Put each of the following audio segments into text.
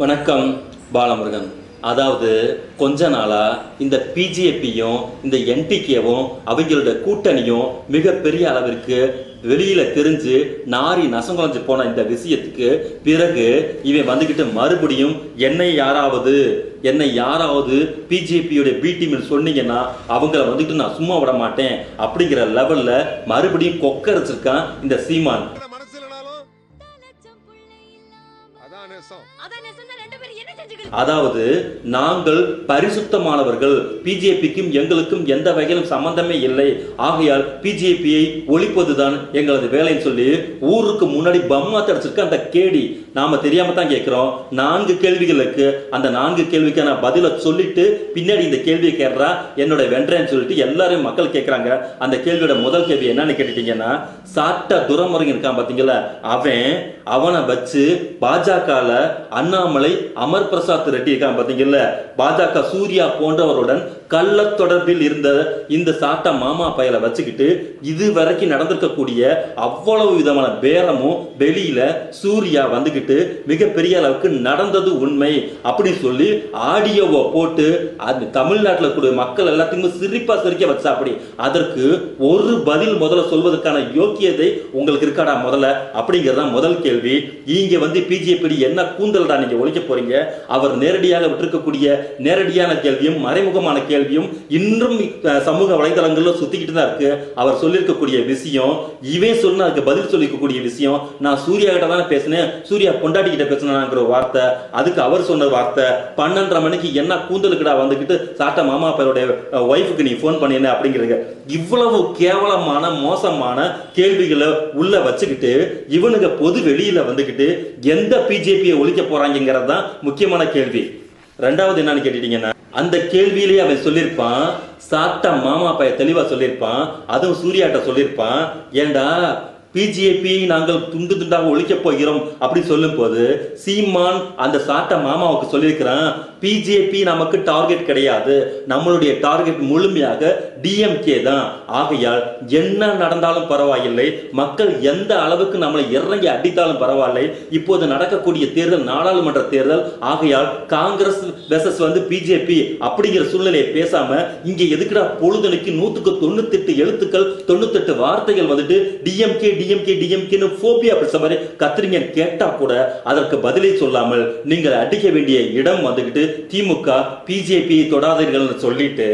வணக்கம் பாலமுருகன். அதாவது கொஞ்ச நாளாக இந்த பிஜேபியும் இந்த என்டிகேவும் அவங்களோட கூட்டணியும் மிகப்பெரிய அளவிற்கு வெளியில தெரிஞ்சு நாரி நசங்குலைஞ்சு போன இந்த விஷயத்துக்கு பிறகு இவன் வந்துக்கிட்டு மறுபடியும் என்னை யாராவது என்னை யாராவது பிஜேபியோட பி டீம்னு சொன்னீங்கன்னா அவங்கள வந்துட்டு நான் சும்மா விட மாட்டேன் அப்படிங்கிற லெவல்ல மறுபடியும் கொக்கரிச்சிருக்கான் இந்த சீமான். அதாவது நாங்கள் பரிசுத்தமானவர்கள். பிஜேபிக்கும் எங்களுக்கும் எந்த வகையிலும் சம்பந்தமே இல்லை. ஆகையால் பிஜேபியை ஒழிப்பதுதான் எங்களது வேலைன்னு சொல்லி ஊருக்கு முன்னாடி பம்மா தடிச்சிருக்க அந்த கேடி. நாம தெரியாம தான் கேட்கிறோம். நான்கு கேள்விகளுக்கு அந்த நான்கு கேள்விக்கான பதிலை சொல்லிட்டு பின்னாடி இந்த கேள்வியை கேட்றா என்னோட வென்றேன்னு சொல்லிட்டு எல்லாரும் மக்கள் கேட்கறாங்க. அந்த கேள்வியோட முதல் கேள்வி என்னன்னு கேட்டுட்டீங்கன்னா சாட்ட துரமுறைங்க இருக்கான் பாத்தீங்களா? அவன் அவனை வச்சு பாஜகல அண்ணாமலை அமர் பிரசாத் ரெட்டி இருக்கான் பாத்தீங்கல்ல பாஜக சூர்யா போன்றவருடன் கள்ள தொடர்பில் இருந்த இந்த சாட்டா மாமா பயலை வச்சுக்கிட்டு இது வரைக்கும் நடந்திருக்கக்கூடிய அவ்வளவு விதமான பேரமும் வெளியில சூர்யா வந்துக்கிட்டு மிகப்பெரிய அளவுக்கு நடந்தது உண்மை அப்படின்னு சொல்லி ஆடியோவை போட்டு அது தமிழ்நாட்டில் கூடிய மக்கள் எல்லாத்தையுமே சிரிப்பா சிரிக்க வச்சா அப்படி. அதற்கு ஒரு பதில் முதல்ல சொல்வதற்கான யோக்கியதை உங்களுக்கு இருக்காடா முதல்ல? அப்படிங்கிறது தான் முதல் கேள்வி. இங்க வந்து பிஜேபி என்ன கூந்தல்டா நீங்க ஒழிக்க போறீங்க? அவர் நேரடியாக விட்டிருக்கக்கூடிய நேரடியான கேள்வியும் மறைமுகமான கேள்வி கேள்வியும் இன்றும் சமூக வலைதளங்கள்ல சுத்திக்கிட்டு தான் இருக்கு. அவர் சொல்லியிருக்கக்கூடிய விஷயம் இவன் சொன்ன அதுக்கு பதில் சொல்லிக்கக்கூடிய விஷயம் நான் சூர்யா கிட்ட தானே பேசினேன். சூர்யா பொண்டாட்டி கிட்ட பேசினாங்கிற வார்த்தை அதுக்கு அவர் சொன்ன வார்த்தை பன்னெண்டரை மணிக்கு என்ன கூந்தலுக்குடா வந்துக்கிட்டு சாட்ட மாமா அப்பாவோட ஒய்ஃபுக்கு நீ ஃபோன் பண்ணின அப்படிங்கிறீங்க. இவ்வளவு கேவலமான மோசமான கேள்விகளை உள்ள வச்சுக்கிட்டு இவனுங்க பொது வெளியில வந்துக்கிட்டு எந்த பிஜேபியை ஒழிக்க போறாங்கிறது தான் முக்கியமான கேள்வி. ரெண்டாவது என்னன்னு கேட்டுட்டீங்கன்னா அந்த கேள்வியிலேயே அவன் சொல்லியிருப்பான் சாத்தா மாமா பைய தெளிவா சொல்லியிருப்பான் அதுவும் சூர்யாட்ட சொல்லியிருப்பான் ஏண்டா பிஜேபி நாங்கள் துண்டு துண்டாக ஒழிக்க போகிறோம் அப்படின்னு சொல்லும் போது சீமான் அந்த சாட்ட மாமாவுக்கு சொல்லியிருக்கிறான் பிஜேபி நமக்கு டார்கெட் கிடையாது. நம்மளுடைய டார்கெட் முழுமையாக டிஎம்கே தான். ஆகையால் என்ன நடந்தாலும் பரவாயில்லை. மக்கள் எந்த அளவுக்கு நம்மளை இறங்கி அடித்தாலும் பரவாயில்லை. இப்போது நடக்கக்கூடிய தேர்தல் நாடாளுமன்ற தேர்தல் ஆகையால் காங்கிரஸ் வெசஸ் வந்து பிஜேபி அப்படிங்கிற சூழ்நிலையை பேசாம இங்க எதுக்குடா பொழுதுனுக்கு நூத்துக்கு தொண்ணூத்தெட்டு எழுத்துக்கள் தொண்ணூத்தெட்டு வார்த்தைகள் வந்துட்டு டிஎம்கே டிஎம்கே டிஎம்கேன்னு போபியா பேச மாதிரி கத்திரிங்க கேட்டா கூட அதற்கு பதிலை சொல்லாமல் நீங்கள் அடிக்க வேண்டிய இடம் வந்துகிட்டு திமுக பிஜேபி தொடாதீர்கள்னு சொல்லிட்டு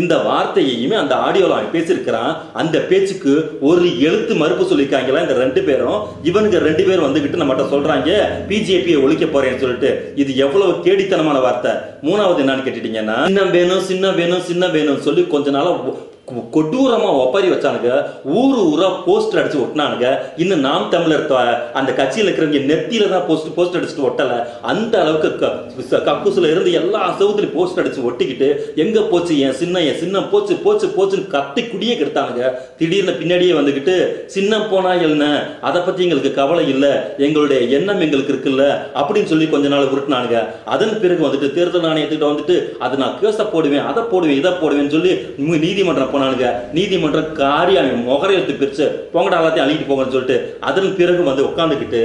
இந்த வார்த்தையையுமே அந்த ஆடியோவில் அவன் பேசியிருக்கிறான். அந்த பேச்சுக்கு ஒரு எழுத்து மறுப்பு சொல்லியிருக்காங்களா இந்த ரெண்டு பேரும்? இவனுங்க ரெண்டு பேரும் வந்துகிட்டு நம்மகிட்ட சொல்றாங்க பிஜேபியை ஒழிக்க போறேன்னு சொல்லிட்டு. இது எவ்வளவு கேடித்தனமான வார்த்தை. மூணாவது என்னன்னு கேட்டுட்டீங்கன்னா சின்ன வேணும் சின்ன வேணும் சின்னம் வேணும்னு சொல்லி கொஞ்ச நாளா கொடூரமா ஒப்பாரி வச்சானுங்க. ஊர் ஊரா போஸ்டர் அடிச்சு ஒட்டினானுங்க. இன்னும் நாம் தமிழர் அந்த கட்சியில் இருக்கிறவங்க நெத்தியில தான் போஸ்ட் போஸ்டர் அடிச்சுட்டு ஒட்டல. அந்த அளவுக்கு க- கக்கூசுல இருந்து எல்லா சவுத்துலையும் போஸ்டர் அடிச்சு ஒட்டிக்கிட்டு எங்க போச்சு என் சின்ன என் சின்னம் போச்சு போச்சு போச்சுன்னு கத்தி குடியே கெடுத்தானுங்க. திடீர்னு பின்னாடியே வந்துகிட்டு சின்னம் போனா என்ன? அதை பத்தி எங்களுக்கு கவலை இல்லை. எங்களுடைய எண்ணம் எங்களுக்கு இருக்குல்ல. அப்படின்னு சொல்லி கொஞ்ச நாள் உருட்டினானுங்க. அதன் பிறகு வந்துட்டு தேர்தல் ஆணையத்துக்கிட்ட வந்துட்டு அதை நான் கேச போடுவேன் அதை போடுவேன் இதை போடுவேன்னு சொல்லி நீதிமன்றம் நீதிமன்றம் போனானுங்க. நீதிமன்றம் காரி அவன் முகரை பிரித்து பிரிச்சு போங்கடா எல்லாத்தையும் அழிக்கிட்டு போங்கன்னு சொல்லிட்டு அதன் பிறகு வந்து உட்காந்துக்கிட்டு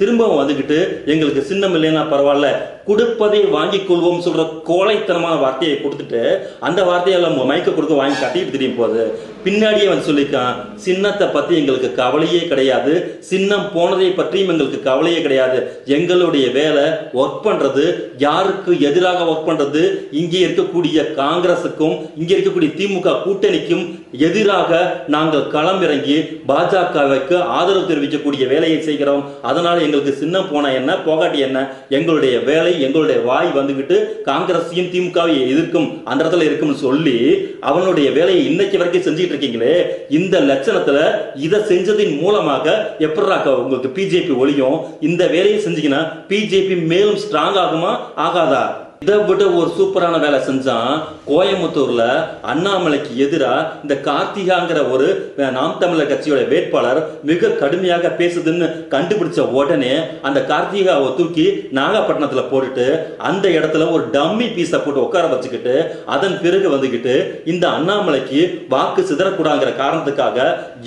திரும்பவும் வந்துக்கிட்டு எங்களுக்கு சின்னம் இல்லைன்னா பரவாயில்ல கொடுப்பதை வாங்கி கொள்வோம் சொல்ற கோழைத்தனமான வார்த்தையை கொடுத்துட்டு அந்த வார்த்தையெல்லாம் மயக்க கொடுத்து வாங்கி கட்டிட்டு தெரியும் போது பின்னாடியே வந்து சொல்லியிருக்கான் சின்னத்தை பத்தி எங்களுக்கு கவலையே கிடையாது. சின்னம் போனதை பற்றியும் எங்களுக்கு கவலையே கிடையாது. எங்களுடைய வேலை ஒர்க் பண்றது யாருக்கு எதிராக ஒர்க் பண்றது இங்கே இருக்கக்கூடிய காங்கிரஸுக்கும் இங்கே இருக்கக்கூடிய திமுக கூட்டணி கூட்டணிக்கும் எதிராக நாங்கள் களமிறங்கி பாஜகவுக்கு ஆதரவு தெரிவிக்கக்கூடிய வேலையை செய்கிறோம். அதனால் எங்களுக்கு சின்னம் போன என்ன போகாட்டி என்ன எங்களுடைய வேலை எங்களுடைய வாய் வந்துகிட்டு காங்கிரஸையும் திமுகவையும் எதிர்க்கும் அந்த இடத்துல இருக்கும்னு சொல்லி அவனுடைய வேலையை இன்னைக்கு வரைக்கும் செஞ்சுட்டு இருக்கீங்களே இந்த லட்சணத்துல இதை செஞ்சதின் மூலமாக எப்படா உங்களுக்கு பிஜேபி ஒழியும்? இந்த வேலையை செஞ்சீங்கன்னா பிஜேபி மேலும் ஸ்ட்ராங் ஆகுமா ஆகாதா? இதை விட ஒரு சூப்பரான வேலை செஞ்சான் கோயம்புத்தூர்ல அண்ணாமலைக்கு எதிராக இந்த கார்த்திகாங்கிற ஒரு நாம் தமிழர் கட்சியோட வேட்பாளர் மிக கடுமையாக பேசுதுன்னு கண்டுபிடிச்ச உடனே அந்த கார்த்திகாவை தூக்கி நாகப்பட்டினத்துல போட்டுட்டு அந்த இடத்துல ஒரு டம்மி பீஸை போட்டு உட்கார வச்சுக்கிட்டு அதன் பிறகு வந்துகிட்டு இந்த அண்ணாமலைக்கு வாக்கு சிதறக்கூடாங்கிற காரணத்துக்காக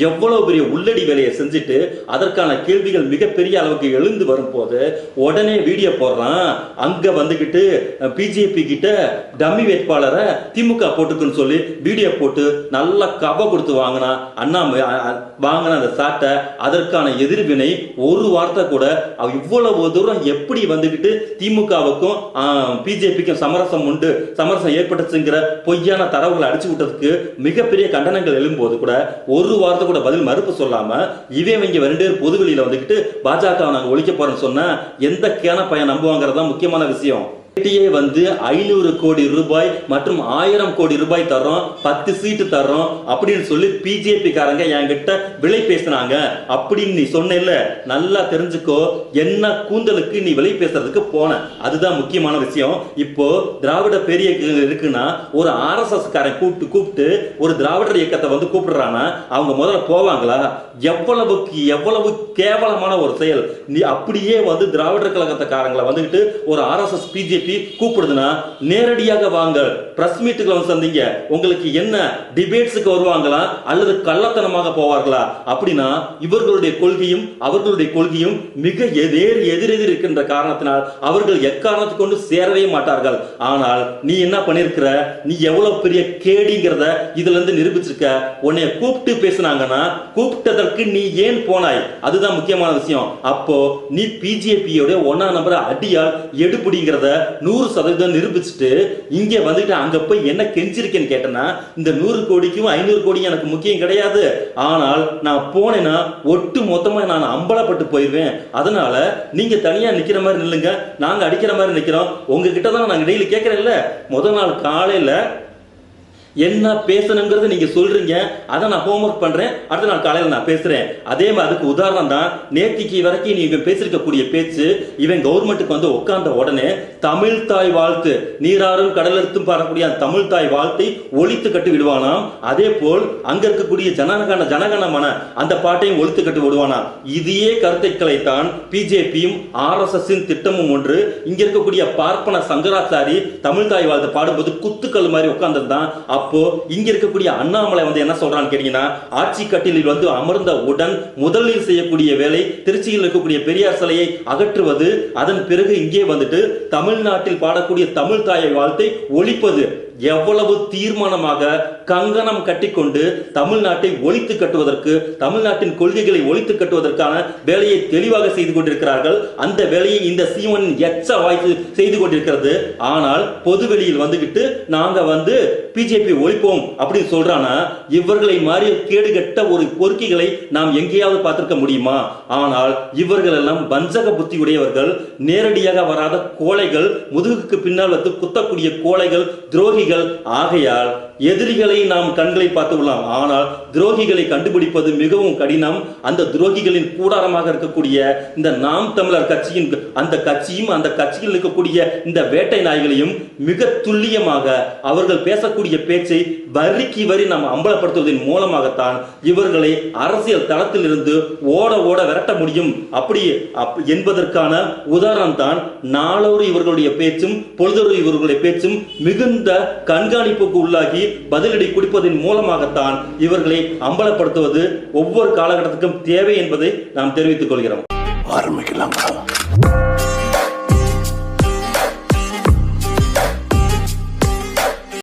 எவ்வளவு பெரிய உள்ளடி வேலையை செஞ்சுட்டு அதற்கான கேள்விகள் மிகப்பெரிய அளவுக்கு எழுந்து வரும்போது உடனே வீடியோ போடுறான். அங்க வந்துகிட்டு பிஜேபி கிட்ட டம்மி வேட்பாளரை திமுக போட்டுக்குன்னு சொல்லி வீடியோ போட்டு நல்லா கவ கொடுத்து வாங்கினா அண்ணாமலை வாங்கின அந்த சாட்டை அதற்கான எதிர்வினை ஒரு வார்த்தை கூட இவ்வளவு தூரம் எப்படி வந்துக்கிட்டு திமுகவுக்கும் பிஜேபிக்கும் சமரசம் உண்டு சமரசம் ஏற்பட்டுச்சுங்கிற பொய்யான தரவுகளை அடிச்சு விட்டதுக்கு மிகப்பெரிய கண்டனங்கள் எழும்போது கூட ஒரு வார்த்தை கூட பதில் மறுப்பு சொல்லாம இவன் இங்க ரெண்டு பேர் பொதுவெளியில வந்துக்கிட்டு பாஜக நாங்கள் ஒழிக்க போறோம்னு சொன்னா எந்த கேன பையன் நம்புவாங்கிறது தான் முக்கியமான விஷயம். பேட்டியே வந்து ஐநூறு கோடி ரூபாய் மற்றும் ஆயிரம் கோடி ரூபாய் தர்றோம். பத்து சீட்டு தர்றோம் அப்படின்னு சொல்லி பிஜேபி காரங்க என்கிட்ட விலை பேசினாங்க. அப்படின்னு நீ சொன்னேல்ல நல்லா தெரிஞ்சுக்கோ என்ன கூந்தலுக்கு நீ விலை பேசுறதுக்கு போன. அதுதான் முக்கியமான விஷயம். இப்போ திராவிட பெரிய இருக்குன்னா ஒரு ஆர்எஸ்எஸ் காரன் கூப்பிட்டு கூப்பிட்டு ஒரு திராவிடர் இயக்கத்தை வந்து கூப்பிடுறானா அவங்க முதல்ல போவாங்களா? எவ்வளவுக்கு எவ்வளவு கேவலமான ஒரு செயல். நீ அப்படியே வந்து திராவிடர் கழகத்துக்காரங்களை வந்துகிட்டு ஒரு ஆர்எஸ்எஸ் பிஜேபி கூப்பிடுதுன்னா நேரடியாக வாங்க. பிரஸ் மீட்டுக்கு வந்து சந்திங்க. உங்களுக்கு என்ன டிபேட்ஸுக்கு வருவாங்களா? அல்லது கள்ளத்தனமாக போவார்களா? அப்படின்னா இவர்களுடைய கொள்கையும் அவர்களுடைய கொள்கையும் மிக எதிர் எதிரெதிர் இருக்கின்ற காரணத்தினால் அவர்கள் எக்காரணத்துக்கு கொண்டு சேரவே மாட்டார்கள். ஆனால் நீ என்ன பண்ணிருக்கிற? நீ எவ்வளவு பெரிய கேடிங்கிறத இதுல இருந்து நிரூபிச்சிருக்க. உன்னை கூப்பிட்டு பேசுனாங்கன்னா கூப்பிட்டதற்கு நீ ஏன் போனாய்? அதுதான் முக்கியமான விஷயம். அப்போ நீ பிஜேபியோட ஒன்னா நம்பர் அடியால் எடுபிடிங்கிறத நூறு சதவீதம் நிரூபிச்சுட்டு இங்க வந்துட்டு அங்க போய் என்ன கெஞ்சிருக்கேன்னு கேட்டனா இந்த நூறு கோடிக்கும் ஐநூறு கோடிக்கும் எனக்கு முக்கியம் கிடையாது. ஆனால் நான் போனேன்னா ஒட்டு மொத்தமா நான் அம்பலப்பட்டு போயிடுவேன் அதனால நீங்க தனியா நிக்கிற மாதிரி நில்லுங்க. நாங்க அடிக்கிற மாதிரி நிக்கிறோம். உங்ககிட்ட தான் நாங்க டெய்லி கேட்கறேன்ல. முதல் நாள் காலையில என்ன பேசணுங்கிறத நீங்க சொல்றீங்க. அதை நான் ஹோம்ஒர்க் பண்றேன். அடுத்த நாள் காலையில் நான் பேசுறேன். அதே மாதிரி அதுக்கு உதாரணம் தான் நேத்திக்கு வரைக்கும் நீ இவன் பேசிருக்கக்கூடிய பேச்சு இவன் கவர்மெண்ட்டுக்கு வந்து உட்கார்ந்த உடனே தமிழ் தாய் வாழ்த்து. நீராறும் கடலெடுத்தும் பாடக்கூடிய அந்த தமிழ் தாய் வாழ்த்தை ஒழித்து கட்டி விடுவானாம். அதே போல் அங்க இருக்கக்கூடிய ஜனகண ஜனகணமான அந்த பாட்டையும் ஒழித்து கட்டு விடுவானாம். இதையே கருத்துக்களை தான் பிஜேபியும் ஆர்எஸ்எஸின் திட்டமும் ஒன்று. இங்க இருக்கக்கூடிய பார்ப்பன சங்கராச்சாரி தமிழ் தாய் வாழ்த்து பாடும்போது குத்துக்கள் மாதிரி உட்கார்ந்திருந்தான். அப்போ இங்க இருக்கக்கூடிய அண்ணாமலை வந்து என்ன சொல்றான்னு கேட்டீங்கன்னா ஆட்சி கட்டிலில் வந்து அமர்ந்த உடன் முதலில் செய்யக்கூடிய வேலை திருச்சியில் இருக்கக்கூடிய பெரியார் சிலையை அகற்றுவது அதன் பிறகு இங்கே வந்துட்டு தமிழ்நாட்டில் பாடக்கூடிய தமிழ் தாயை வாழ்த்தை ஒழிப்பது. எவ்வளவு தீர்மானமாக கங்கணம் கட்டிக்கொண்டு தமிழ்நாட்டை ஒழித்து கட்டுவதற்கு தமிழ்நாட்டின் கொள்கைகளை ஒழித்து கட்டுவதற்கான வேலையை தெளிவாக செய்து கொண்டிருக்கிறார்கள். அந்த வேலையை இந்த சீமனின் எச்ச வாய்ப்பு செய்து கொண்டிருக்கிறது. ஆனால் பொதுவெளியில் வந்துகிட்டு நாங்க வந்து பிஜேபி ஒழிப்போம் அப்படின்னு சொல்றானா? இவர்களை மாறி கேடுகட்ட ஒரு பொறுக்கிகளை நாம் எங்கேயாவது பார்த்திருக்க முடியுமா? ஆனால் இவர்கள் எல்லாம் வஞ்சக புத்தி உடையவர்கள் நேரடியாக வராத கோழைகள் முதுகுக்கு பின்னால் வந்து குத்தக்கூடிய கோழைகள் துரோகி துரோகிகள். ஆகையால் எதிரிகளை நாம் கண்களை பார்த்து விடலாம் ஆனால் துரோகிகளை கண்டுபிடிப்பது மிகவும் கடினம். அந்த துரோகிகளின் கூடாரமாக இருக்கக்கூடிய இந்த நாம் தமிழர் கட்சியின் அந்த கட்சியும் அந்த கட்சியில் இருக்கக்கூடிய இந்த வேட்டை நாய்களையும் மிக துல்லியமாக அவர்கள் பேசக்கூடிய பேச்சை வரிக்கு வரி நாம் அம்பலப்படுத்துவதன் மூலமாகத்தான் இவர்களை அரசியல் தளத்தில் இருந்து ஓட ஓட விரட்ட முடியும். அப்படி என்பதற்கான உதாரணம் தான் நாளொரு இவர்களுடைய பேச்சும் பொழுதொரு இவர்களுடைய பேச்சும் மிகுந்த கண்காணிப்புக்கு உள்ளாகி பதிலடி குடிப்பதன் மூலமாகத்தான் இவர்களை அம்பலப்படுத்துவது ஒவ்வொரு காலகட்டத்துக்கும் தேவை என்பதை நாம் தெரிவித்துக் கொள்கிறோம். ஆரம்பிக்கலாங்களா